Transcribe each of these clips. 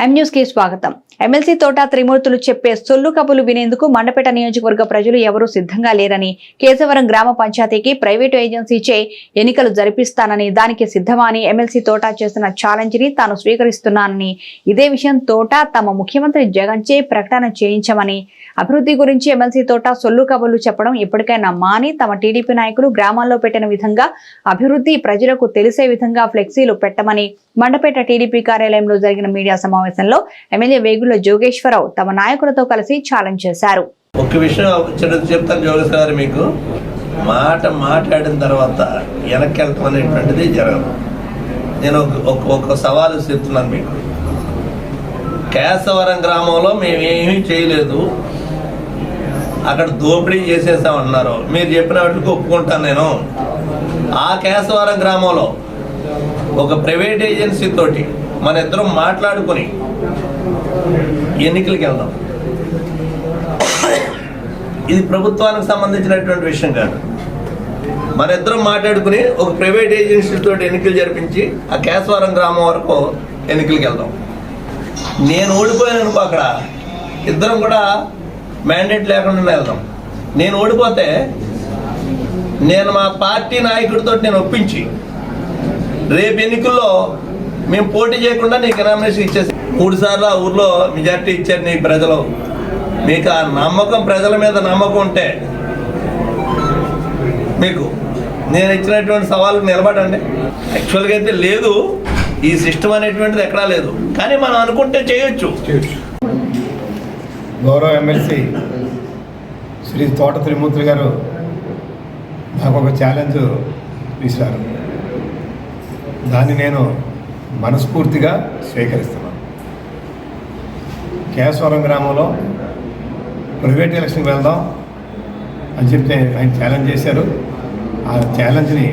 ఎం కి స్వాగతం. ఎమ్మెల్సీ తోట త్రిమూర్తులు చెప్పే సొల్లు కబులు వినేందుకు మండపేట నియోజకవర్గ ప్రజలు ఎవరూ సిద్ధంగా లేరని కేశవరం గ్రామ పంచాయతీకి ప్రైవేటు ఏజెన్సీచే ఎన్నికలు జరిపిస్తానని దానికి సిద్ధమా అని ఎమ్మెల్సీ తోట చేసిన ఛాలెంజ్ని తాను స్వీకరిస్తున్నానని. ఇదే విషయం తోట తమ ముఖ్యమంత్రి జగన్ చే ప్రకటన చేయించమని అభివృద్ధి గురించి ఎమ్మెల్సీ తోట సొల్లు కబుర్లు చెప్పడం ఇప్పటికైనా మాని తమ టీడీపీ నాయకులు గ్రామాల్లో పెట్టిన విధంగా అభివృద్ధి ప్రజలకు తెలిసే విధంగా ఫ్లెక్సీలు పెట్టమని మండపేట టీడీపీ కార్యాలయంలో జరిగిన మీడియా సమావేశంలో ఎమ్మెల్యే వేగుల జోగేశ్వరరావు తమ నాయకులతో కలిసి ఛాలెంజ్ చేశారు. విషయం చెప్తాను మీకు. మాట మాట్లాడిన తర్వాత వెనక్కి వెళ్ళటం అనేటువంటిది జరగదు. నేను ఒక ఒక సవాలు చెప్తున్నాను మీకు. కేశవరం గ్రామంలో మేమేమీ చేయలేదు. అక్కడ దోపిడీ చేసేసామన్నారు మీరు చెప్పిన వాటికి ఒప్పుకుంటాను నేను. ఆ కేశవరం గ్రామంలో ఒక ప్రైవేట్ ఏజెన్సీ తోటి మన ఇద్దరం మాట్లాడుకుని ఎన్నికలకు వెళ్దాం. ఇది ప్రభుత్వానికి సంబంధించినటువంటి విషయం కాదు. మన ఇద్దరం మాట్లాడుకుని ఒక ప్రైవేట్ ఏజెన్సీతో ఎన్నికలు జరిపించి ఆ కేశవరం గ్రామం వరకు ఎన్నికలకు వెళ్దాం. నేను ఓడిపోయాను అనుకో అక్కడ. ఇద్దరం కూడా మ్యాండేట్ లేకుండా వెళ్దాం. నేను ఓడిపోతే నేను మా పార్టీ నాయకుడితో నేను ఒప్పించి రేపు ఎన్నికల్లో మేము పోటీ చేయకుండా నీకు నామినేషన్ ఇచ్చేసి మూడు సార్లు ఆ ఊర్లో మెజార్టీ ఇచ్చారు నీ ప్రజలు. మీకు ఆ నమ్మకం ప్రజల మీద నమ్మకం ఉంటే మీకు నేను ఇచ్చినటువంటి సవాళ్ళు నిలబడండి. యాక్చువల్గా అయితే లేదు. ఈ సిస్టమ్ అనేటువంటిది ఎక్కడా లేదు. కానీ మనం అనుకుంటే చేయొచ్చు. గౌరవ ఎమ్మెల్సీ శ్రీ తోట త్రిమూర్తులు గారు నాకు ఒక ఛాలెంజ్ విసిరారు. దాన్ని నేను మనస్ఫూర్తిగా స్వీకరిస్తున్నాను. కేశవరం గ్రామంలో ప్రైవేట్ ఎలక్షన్కి వెళ్దాం అని చెప్తే ఆయన ఛాలెంజ్ చేశారు. ఆ ఛాలెంజ్ని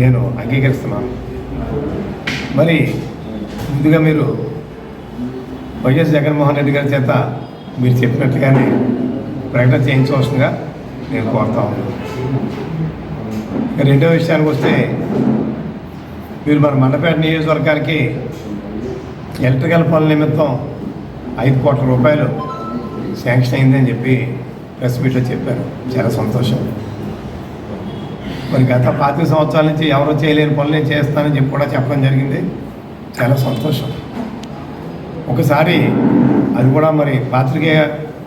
నేను అంగీకరిస్తున్నాను. మరి ముందుగా మీరు వైఎస్ జగన్మోహన్ రెడ్డి గారి చేత మీరు చెప్పినట్లుగానే ప్రకటన చేయించవలసిందిగా నేను కోరుతా ఉన్నాను. రెండో విషయానికి వస్తే మీరు మన మండపేట నియోజకవర్గానికి ఎలక్ట్రికల్ పనుల నిమిత్తం ఐదు కోట్ల రూపాయలు శాంక్షన్ అయిందని చెప్పి ప్రెస్ మీట్లో చెప్పారు. చాలా సంతోషం. మరి గత పాతిక సంవత్సరాల నుంచి ఎవరో చేయలేని పనులు నేను చేస్తానని చెప్పి కూడా చెప్పడం జరిగింది. చాలా సంతోషం. ఒకసారి అది కూడా మరి పాత్రికేయ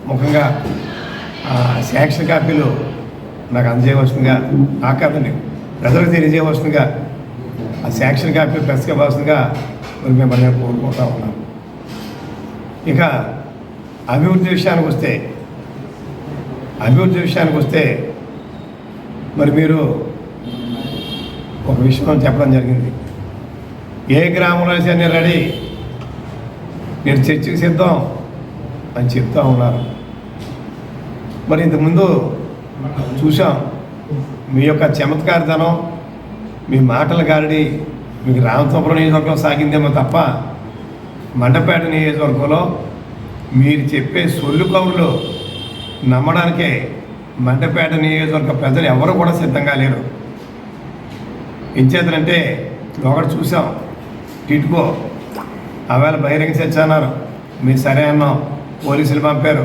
ముఖంగా ఆ, శాంక్షన్ కాపీలు నాకు అందజేయవలసిందిగా నాకు కాదండి ప్రజలకు తెలియజేయవలసిందిగా ఆ శాంక్షన్ కాపీ ప్రెస్కి ఇవ్వాల్సిందిగా మరి మిమ్మల్ని నేను కోరుకుంటా ఉన్నాను. ఇక అభివృద్ధి విషయానికి వస్తే అభివృద్ధి విషయానికి వస్తే మరి మీరు ఒక విషయం చెప్పడం జరిగింది. ఏ గ్రామంలో అయితే నేను రెడీ నేను చర్చకు సిద్ధం అని చెప్తా ఉన్నారు. మరి ఇంతకుముందు చూసాం మీ యొక్క చమత్కారతనం మీ మాటల గారిడి మీకు రామతోపురం నియోజకవర్గం సాగిందేమో తప్ప మండపేట నియోజకవర్గంలో మీరు చెప్పే సొల్లు కవులు నమ్మడానికే మండపేట నియోజకవర్గ ప్రజలు ఎవరు కూడా సిద్ధంగా లేరు. ఎంచేతనంటే ఒకటి చూసాం టిట్కో ఆవేళ బహిరంగ చర్చ అన్నారు. మీరు సరే అన్నాం. పోలీసులు పంపారు.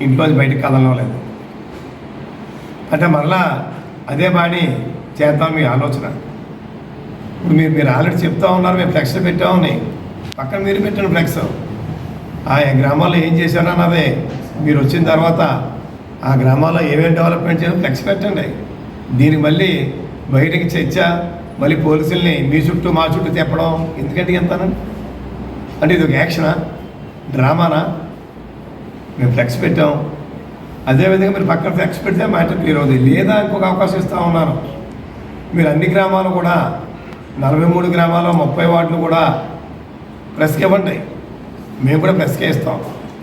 ఇంట్లోంచి బయటకు కదలడం లేదు. అంటే మరలా అదే బాణి చేద్దాం మీ ఆలోచన. ఇప్పుడు మీరు మీరు ఆల్రెడీ చెప్తా ఉన్నారు. మేము ఫ్లెక్స్ పెట్టా ఉన్నాయి పక్కన మీరు పెట్టిన ఫ్లెక్స్. ఆ గ్రామాల్లో ఏం చేశారు అన్నదే మీరు వచ్చిన తర్వాత ఆ గ్రామాల్లో ఏమేమి డెవలప్మెంట్ చేయాలి ఫ్లెక్స్ పెట్టండి. దీనికి మళ్ళీ బయటకి చర్చ మళ్ళీ పోలీసుల్ని మీ చుట్టూ మా చుట్టూ తెప్పడం ఎందుకంటే ఎంతనండి అంటే ఇది ఒక యాక్షనా? డ్రామానా? మేము ఫ్లెక్స్ పెట్టాం. అదేవిధంగా మీరు పక్కన ఫ్లెక్స్ పెడితే మ్యాటర్ క్లియర్ అవుతుంది లేదా ఇంకొక అవకాశం ఇస్తూ ఉన్నారు మీరు అన్ని గ్రామాలు కూడా నలభై మూడు గ్రామాలు ముప్పై వార్డులు కూడా ప్రెస్కే ఉంటాయి మేము కూడా ప్రెస్కే ఇస్తాం.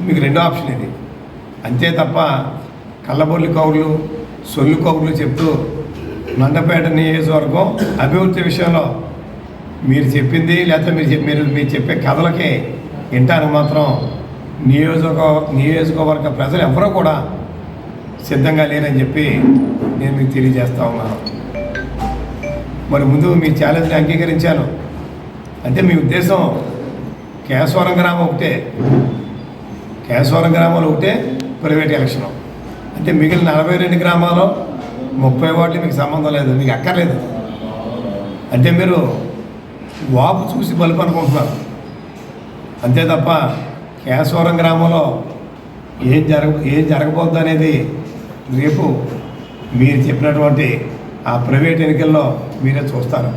మీకు రెండో ఆప్షన్ ఇది. అంతే తప్ప కళ్ళబొల్లి కౌరులు సొల్లు కౌరులు చెప్తూ మండపేట నియోజకవర్గం అభివృద్ధి విషయంలో మీరు చెప్పింది లేకపోతే మీరు చెప్పి మీరు మీరు చెప్పే కథలకి వింటానికి మాత్రం. నియోజక నియోజకవర్గ ప్రజలు ఎవరూ కూడా సిద్ధంగా లేరని చెప్పి నేను మీకు తెలియజేస్తా ఉన్నాను. మరి ముందు మీ ఛాలెంజ్ని అంగీకరించాను. అంటే మీ ఉద్దేశం కేశవరం గ్రామం ఒకటే. కేశవరం గ్రామంలో ఒకటే ప్రైవేట్ ఎలక్షన్. అంటే మిగిలిన నలభై రెండు గ్రామాలు ముప్పై ఓట్లు మీకు సంబంధం లేదు మీకు అక్కర్లేదు. అంటే మీరు వాపు చూసి బలుపు అనుకుంటున్నారు అంతే తప్ప కేశవరం గ్రామంలో ఏం జరగ ఏం జరగబోద్దు అనేది రేపు మీరు చెప్పినటువంటి ఆ ప్రైవేట్ ఎన్నికల్లో మీరే చూస్తారు.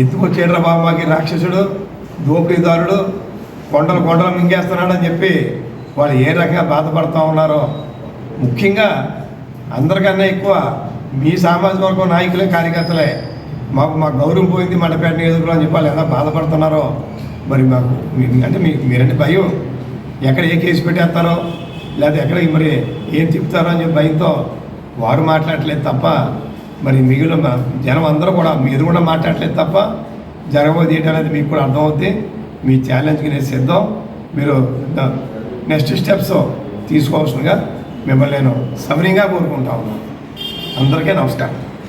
ఎందుకు వచ్చాడు బాబు మాకి రాక్షసుడు దోపిడీదారుడు కొండలు కొండలు మింగేస్తున్నాడని చెప్పి వాళ్ళు ఏ రకంగా బాధపడుతూ ఉన్నారో. ముఖ్యంగా అందరికన్నా ఎక్కువ మీ సామాజిక వర్గం నాయకులే కార్యకర్తలే. మాకు మా గౌరవం పోయింది మండపేట నియోజకవర్గంలో అని చెప్పి వాళ్ళు ఎలా బాధపడుతున్నారో మరి మాకు అంటే మీ మీరంటే భయం. ఎక్కడ ఏ కేసు పెట్టేస్తారో లేదా ఎక్కడ మరి ఏం చెప్తారో అని చెప్పి భయంతో వారు మాట్లాడట్లేదు తప్ప మరి మిగిలిన జనం అందరూ కూడా మీరు కూడా మాట్లాడట్లేదు తప్ప జరగబోదు ఏంటి అనేది మీకు కూడా అర్థమవుతుంది మీ ఛాలెంజ్కి నేను సిద్ధం. మీరు నెక్స్ట్ స్టెప్స్ తీసుకోవాల్సిందిగా మిమ్మల్ని నేను సవరీగా కోరుకుంటా ఉన్నాను. అందరికీ నమస్కారం.